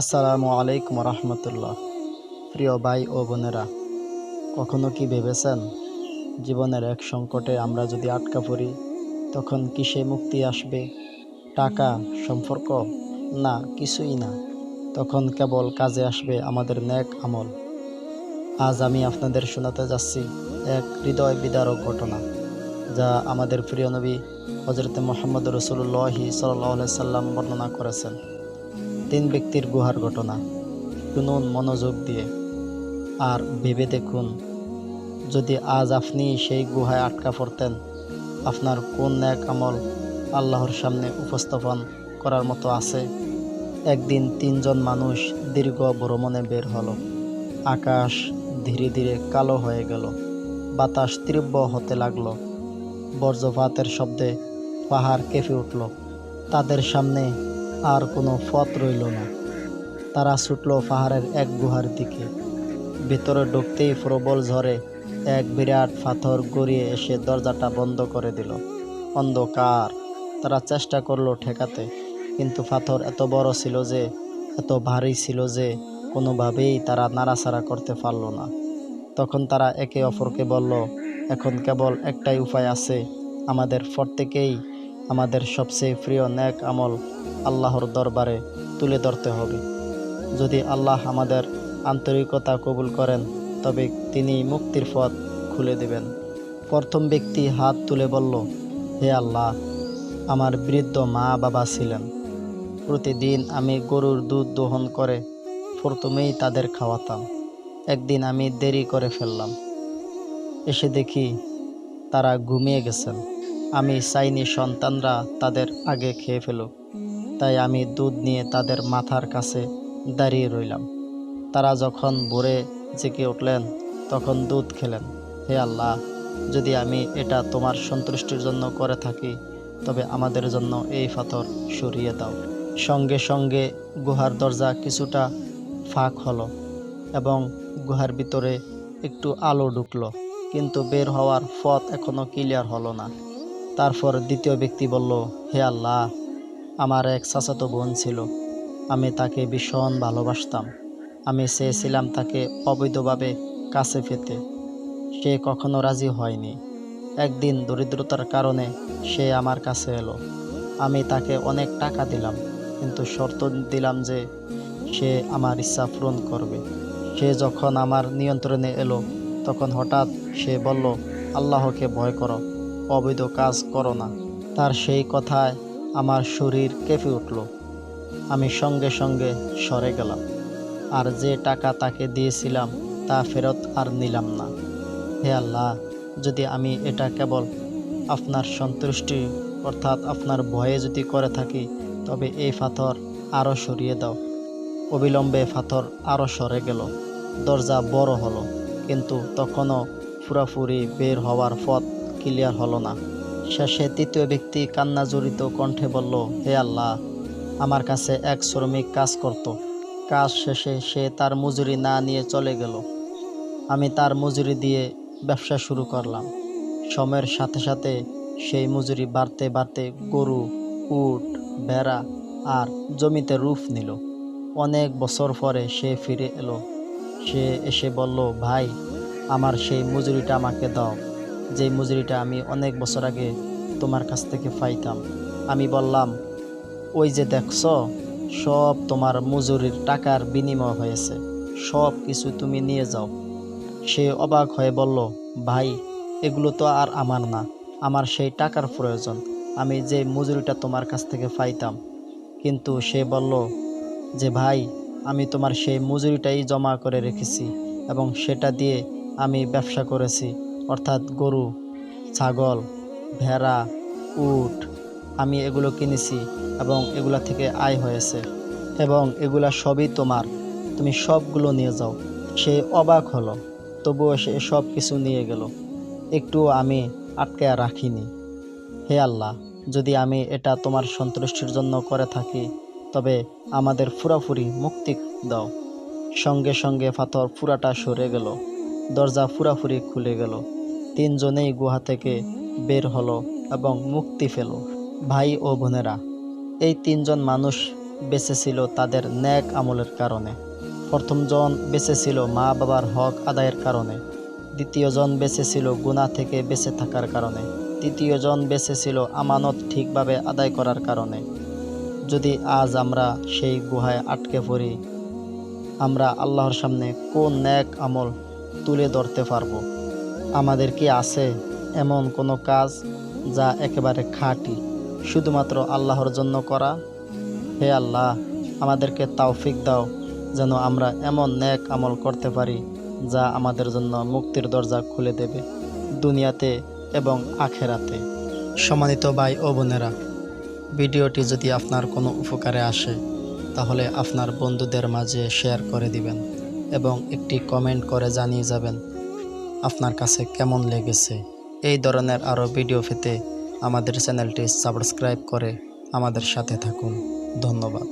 আসসালামু আলাইকুম রহমতুল্লাহ। প্রিয় ভাই ও বোনেরা, কখনো কি ভেবেছেন জীবনের এক সংকটে আমরা যদি আটকা পড়ি, তখন কিসে মুক্তি আসবে? টাকা, সম্পর্ক? না, কিছুই না। তখন কেবল কাজে আসবে আমাদের ন্যাক আমল। আজ আমি আপনাদের শোনাতে যাচ্ছি এক হৃদয় বিদারক ঘটনা, যা আমাদের প্রিয় নবী হজরত মোহাম্মদ রসুল্লাহি সাল্লাহ সাল্লাম বর্ণনা করেছেন। তিন ব্যক্তির গুহার ঘটনা। শুনুন মনোযোগ দিয়ে। আর ভেবে দেখুন, যদি আজ আপনি সেই গুহায় আটকা পড়তেন, আপনার কোন এক আমল আল্লাহর সামনে উপস্থাপন করার মতো আছে? একদিন তিনজন মানুষ দীর্ঘ ভ্রমণে বের হলো। আকাশ ধীরে ধীরে কালো হয়ে গেল। বাতাস তীব্র হতে লাগল। বজ্রপাতের শব্দে পাহাড় কেঁপে উঠল। তাদের সামনে আর কোনো পথ রইল না। তারা ছুটল পাহাড়ের এক গুহার দিকে। ভেতরে ঢুকতেই প্রবল ঝড়ে এক বিরাট পাথর গড়িয়ে এসে দরজাটা বন্ধ করে দিল। অন্ধকার। তারা চেষ্টা করল ঠেকাতে, কিন্তু পাথর এত বড় ছিল যে, এত ভারী ছিল যে, কোনোভাবেই তারা নাড়াচাড়া করতে পারল না। তখন তারা একে অপরকে বলল, এখন কেবল একটাই উপায় আছে। আমাদের প্রত্যেকেই আমাদের সবচেয়ে প্রিয় ন্যাক আমল আল্লাহর দরবারে তুলে ধরতে হবে। যদি আল্লাহ আমাদের আন্তরিকতা কবুল করেন, তবে তিনি মুক্তির পথ খুলে দেবেন। প্রথম ব্যক্তি হাত তুলে বলল, হে আল্লাহ, আমার বৃদ্ধ মা বাবা ছিলেন। প্রতিদিন আমি গরুর দুধ দোহন করে প্রথমেই তাদের খাওয়াতাম। একদিন আমি দেরি করে ফেললাম। এসে দেখি তারা ঘুমিয়ে গেছেন। আমি চাইনি সন্তানরা তাদের আগে খেয়ে ফেলুক। তাই আমি দুধ নিয়ে তাদের মাথার কাছে দাঁড়িয়ে রইলাম। তারা যখন ভোরে জেগে উঠলেন, তখন দুধ খেলেন। হে আল্লাহ, যদি আমি এটা তোমার সন্তুষ্টির জন্য করে থাকি, তবে আমাদের জন্য এই পাথর সরিয়ে দাও। সঙ্গে সঙ্গে গুহার দরজা কিছুটা ফাঁক হলো এবং গুহার ভিতরে একটু আলো ঢুকলো, কিন্তু বের হওয়ার পথ এখনও ক্লিয়ার হলো না। তারপর দ্বিতীয় ব্যক্তি বলল, হে আল্লাহ আমার এক চাচাতো বোন ছিল। আমি তাকে ভীষণ ভালোবাসতাম। আমি চেয়েছিলাম তাকে অবৈধভাবে কাছে পেতে। সে কখনো রাজি হয়নি। একদিন দরিদ্রতার কারণে সে আমার কাছে এলো। আমি তাকে অনেক টাকা দিলাম, কিন্তু শর্ত দিলাম যে সে আমার ইচ্ছা পূরণ করবে। সে যখন আমার নিয়ন্ত্রণে এলো, তখন হঠাৎ সে বলল, আল্লাহকে ভয় করো, অবৈধ কাজ করো না। তার সেই কথায় আমার শরীর কেঁপে উঠল। আমি সঙ্গে সঙ্গে সরে গেলাম। আর যে টাকা তাকে দিয়েছিলাম, তা ফেরত আর নিলাম না। হে আল্লাহ, যদি আমি এটা কেবল আপনার সন্তুষ্টি, অর্থাৎ আপনার ভয়ে যদি করে থাকি, তবে এই পাথর আরও সরিয়ে দাও। অবিলম্বে পাথর আরও সরে গেল। দরজা বড় হলো, কিন্তু তখনও পুরাপুরি বের হওয়ার পথ ক্লিয়ার হলো না। শেষে তৃতীয় ব্যক্তি কান্না জড়িত কণ্ঠে বলল, হে আল্লাহ, আমার কাছে এক শ্রমিক কাজ করত। কাজ শেষে সে তার মজুরি না নিয়ে চলে গেল। আমি তার মজুরি দিয়ে ব্যবসা শুরু করলাম। সময়ের সাথে সাথে সেই মজুরি বাড়তে বাড়তে গরু, উট, ভেড়া আর জমিতে রূপ নিল। অনেক বছর পরে সে ফিরে এলো। সে এসে বলল, ভাই, আমার সেই মজুরিটা আমাকে দাও। যেই মজুরিটা আমি অনেক বছর আগে তোমার কাছ থেকে পাইতাম। আমি বললাম, ওই যে দেখছ, সব তোমার মজুরির টাকার বিনিময় হয়েছে। সব কিছু তুমি নিয়ে যাও। সে অবাক হয়ে বলল, ভাই, এগুলো তো আর আমার না। আমার সেই টাকার প্রয়োজন। আমি যে মজুরিটা তোমার কাছ থেকে পাইতাম। কিন্তু সে বলল, যে ভাই, আমি তোমার সেই মজুরিটাই জমা করে রেখেছি এবং সেটা দিয়ে আমি ব্যবসা করেছি। অর্থাৎ গরু, ছাগল, ভেড়া, উট, আমি এগুলো কিনেছি এবং এগুলা থেকে আয় হয়েছে এবং এগুলা সবই তোমার। তুমি সবগুলো নিয়ে যাও। সে অবাক হলো, তবুও সে সব কিছু নিয়ে গেল। একটুও আমি আটকে রাখিনি। হে আল্লাহ, যদি আমি এটা তোমার সন্তুষ্টির জন্য করে থাকি, তবে আমাদের পুরাপুরি মুক্তি দাও। সঙ্গে সঙ্গে পাথর পুরাটা সরে গেল। দরজা ফুরাফুরি খুলে গেল। তিনজনেই গুহা থেকে বের হলো এবং মুক্তি পেল, ভাই ও বোনেরা। এই তিনজন মানুষ বেঁচে ছিল তাদের ন্যাক আমলের কারণে। প্রথমজন বেঁচে ছিল মা বাবার হক আদায়ের কারণে। দ্বিতীয়জন বেঁচে ছিল গুণা থেকে বেঁচে থাকার কারণে। তৃতীয়জন বেঁচে ছিল আমানত ঠিকভাবে আদায় করার কারণে। যদি আজ আমরা সেই গুহায় আটকে পড়ি, আমরা আল্লাহর সামনে কোন ন্যাক আমল তুলে ধরতে পারব? আমাদের কি আছে এমন কোনো কাজ যা একেবারে খাঁটি, শুধুমাত্র আল্লাহর জন্য করা? হে আল্লাহ, আমাদেরকে তাওফিক দাও যেন আমরা এমন ন্যাক আমল করতে পারি যা আমাদের জন্য মুক্তির দরজা খুলে দেবে দুনিয়াতে এবং আখেরাতে। সম্মানিত ভাই ও বোনেরা, ভিডিওটি যদি আপনার কোনো উপকারে আসে, তাহলে আপনার বন্ধুদের মাঝে শেয়ার করে দিবেন এবং একটি কমেন্ট করে জানিয়ে যাবেন আপনার কাছে কেমন লেগেছে? এই ধরনের আরও ভিডিও পেতে আমাদের চ্যানেলটি সাবস্ক্রাইব করে আমাদের সাথে থাকুন। ধন্যবাদ।